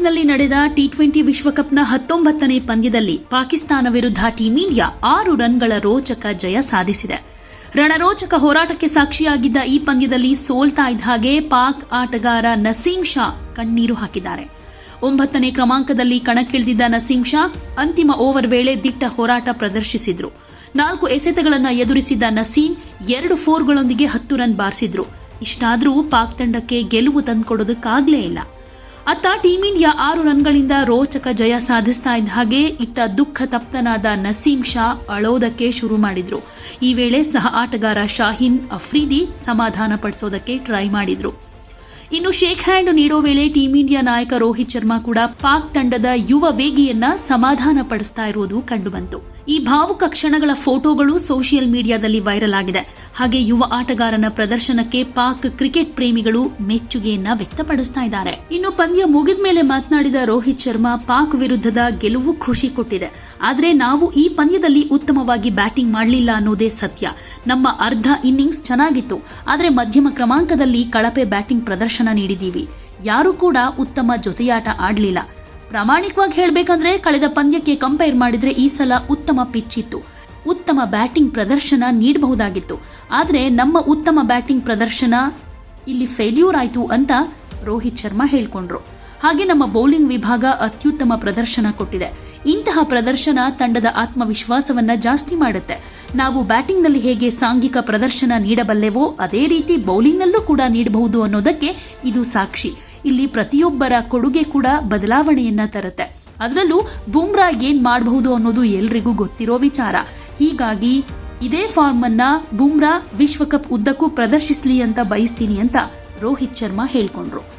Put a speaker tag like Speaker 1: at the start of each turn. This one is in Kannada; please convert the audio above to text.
Speaker 1: ನಲ್ಲಿ ನಡೆದ ಟಿ ಟ್ವೆಂಟಿ ವಿಶ್ವಕಪ್ನ ಹತ್ತೊಂಬತ್ತನೇ ಪಂದ್ಯದಲ್ಲಿ ಪಾಕಿಸ್ತಾನ ವಿರುದ್ಧ ಟೀಂ ಇಂಡಿಯಾ ಆರು ರನ್ಗಳ ರೋಚಕ ಜಯ ಸಾಧಿಸಿದೆ. ರಣರೋಚಕ ಹೋರಾಟಕ್ಕೆ ಸಾಕ್ಷಿಯಾಗಿದ್ದ ಈ ಪಂದ್ಯದಲ್ಲಿ ಸೋಲ್ತಾ ಇದ್ದ ಹಾಗೆ ಪಾಕ್ ಆಟಗಾರ ನಸೀಂ ಶಾ ಕಣ್ಣೀರು ಹಾಕಿದ್ದಾರೆ. ಒಂಬತ್ತನೇ ಕ್ರಮಾಂಕದಲ್ಲಿ ಕಣಕ್ಕಿಳಿದಿದ್ದ ನಸೀಂ ಶಾ ಅಂತಿಮ ಓವರ್ ವೇಳೆ ದಿಟ್ಟ ಹೋರಾಟ ಪ್ರದರ್ಶಿಸಿದ್ರು. ನಾಲ್ಕು ಎಸೆತಗಳನ್ನು ಎದುರಿಸಿದ್ದ ನಸೀಂ ಎರಡು ಫೋರ್ಗಳೊಂದಿಗೆ ಹತ್ತು ರನ್ ಬಾರಿಸಿದ್ರು. ಇಷ್ಟಾದರೂ ಪಾಕ್ ತಂಡಕ್ಕೆ ಗೆಲುವು ತಂದುಕೊಡೋದಕ್ಕಾಗಲೇ ಇಲ್ಲ. ಅತ್ತ ಟೀಂ ಇಂಡಿಯಾ ಆರು ರನ್ಗಳಿಂದ ರೋಚಕ ಜಯ ಸಾಧಿಸ್ತಾ ಇದ್ದ ಹಾಗೆ ಇತ್ತ ದುಃಖ ತಪ್ತನಾದ ನಸೀಂ ಶಾ ಅಳೋದಕ್ಕೆ ಶುರು ಮಾಡಿದ್ರು. ಈ ವೇಳೆ ಸಹ ಆಟಗಾರ ಶಾಹಿನ್ ಅಫ್ರೀದಿ ಸಮಾಧಾನ ಪಡಿಸೋದಕ್ಕೆ ಟ್ರೈ ಮಾಡಿದ್ರು. ಇನ್ನು ಶೇಕ್ ಹ್ಯಾಂಡ್ ನೀಡೋ ವೇಳೆ ಟೀಂ ಇಂಡಿಯಾ ನಾಯಕ ರೋಹಿತ್ ಶರ್ಮಾ ಕೂಡ ಪಾಕ್ ತಂಡದ ಯುವ ವೇಗಿಯನ್ನ ಸಮಾಧಾನ ಪಡಿಸ್ತಾ ಇರುವುದು ಕಂಡುಬಂತು. ಈ ಭಾವುಕ ಕ್ಷಣಗಳ ಫೋಟೋಗಳು ಸೋಷಿಯಲ್ ಮೀಡಿಯಾದಲ್ಲಿ ವೈರಲ್ ಆಗಿದೆ. ಹಾಗೆ ಯುವ ಆಟಗಾರನ ಪ್ರದರ್ಶನಕ್ಕೆ ಪಾಕ್ ಕ್ರಿಕೆಟ್ ಪ್ರೇಮಿಗಳು ಮೆಚ್ಚುಗೆಯನ್ನ ವ್ಯಕ್ತಪಡಿಸ್ತಾ ಇದ್ದಾರೆ. ಇನ್ನು ಪಂದ್ಯ ಮುಗಿದ ಮೇಲೆ ಮಾತನಾಡಿದ ರೋಹಿತ್ ಶರ್ಮಾ, ಪಾಕ್ ವಿರುದ್ಧದ ಗೆಲುವು ಖುಷಿ ಕೊಟ್ಟಿದೆ. ಆದರೆ ನಾವು ಈ ಪಂದ್ಯದಲ್ಲಿ ಉತ್ತಮವಾಗಿ ಬ್ಯಾಟಿಂಗ್ ಮಾಡಲಿಲ್ಲ ಅನ್ನೋದೇ ಸತ್ಯ. ನಮ್ಮ ಅರ್ಧ ಇನ್ನಿಂಗ್ಸ್ ಚೆನ್ನಾಗಿತ್ತು. ಆದರೆ ಮಧ್ಯಮ ಕ್ರಮಾಂಕದಲ್ಲಿ ಕಳಪೆ ಬ್ಯಾಟಿಂಗ್ ಪ್ರದರ್ಶನ ನೀಡಿದ್ದೀವಿ. ಯಾರೂ ಕೂಡ ಉತ್ತಮ ಜೊತೆಯಾಟ ಆಡಲಿಲ್ಲ. ಪ್ರಾಮಾಣಿಕವಾಗಿ ಹೇಳಬೇಕಂದ್ರೆ ಕಳೆದ ಪಂದ್ಯಕ್ಕೆ ಕಂಪೇರ್ ಮಾಡಿದ್ರೆ ಈ ಸಲ ಉತ್ತಮ ಪಿಚ್ ಇತ್ತು ಉತ್ತಮ ಬ್ಯಾಟಿಂಗ್ ಪ್ರದರ್ಶನ ನೀಡಬಹುದಾಗಿತ್ತು. ಆದರೆ ನಮ್ಮ ಉತ್ತಮ ಬ್ಯಾಟಿಂಗ್ ಪ್ರದರ್ಶನ ಇಲ್ಲಿ ಫೇಲ್ಯೂರ್ ಆಯಿತು ಅಂತ ರೋಹಿತ್ ಶರ್ಮಾ ಹೇಳ್ಕೊಂಡ್ರು. ಹಾಗೆ ನಮ್ಮ ಬೌಲಿಂಗ್ ವಿಭಾಗ ಅತ್ಯುತ್ತಮ ಪ್ರದರ್ಶನ ಕೊಟ್ಟಿದೆ. ಇಂತಹ ಪ್ರದರ್ಶನ ತಂಡದ ಆತ್ಮವಿಶ್ವಾಸವನ್ನ ಜಾಸ್ತಿ ಮಾಡುತ್ತೆ. ನಾವು ಬ್ಯಾಟಿಂಗ್ನಲ್ಲಿ ಹೇಗೆ ಸಾಂಘಿಕ ಪ್ರದರ್ಶನ ನೀಡಬಲ್ಲೆವೋ ಅದೇ ರೀತಿ ಬೌಲಿಂಗ್ನಲ್ಲೂ ಕೂಡ ನೀಡಬಹುದು ಅನ್ನೋದಕ್ಕೆ ಇದು ಸಾಕ್ಷಿ. ಇಲ್ಲಿ ಪ್ರತಿಯೊಬ್ಬರ ಕೊಡುಗೆ ಕೂಡ ಬದಲಾವಣೆಯನ್ನ ತರುತ್ತೆ. ಅದರಲ್ಲೂ ಬುಮ್ರಾ ಏನ್ ಮಾಡಬಹುದು ಅನ್ನೋದು ಎಲ್ರಿಗೂ ಗೊತ್ತಿರೋ ವಿಚಾರ. ಹೀಗಾಗಿ ಇದೇ ಫಾರ್ಮ್ ಅನ್ನ ಬುಮ್ರಾ ವಿಶ್ವಕಪ್ ಉದ್ದಕ್ಕೂ ಪ್ರದರ್ಶಿಸ್ಲಿ ಅಂತ ಬಯಸ್ತೀನಿ ಅಂತ ರೋಹಿತ್ ಶರ್ಮಾ ಹೇಳ್ಕೊಂಡ್ರು.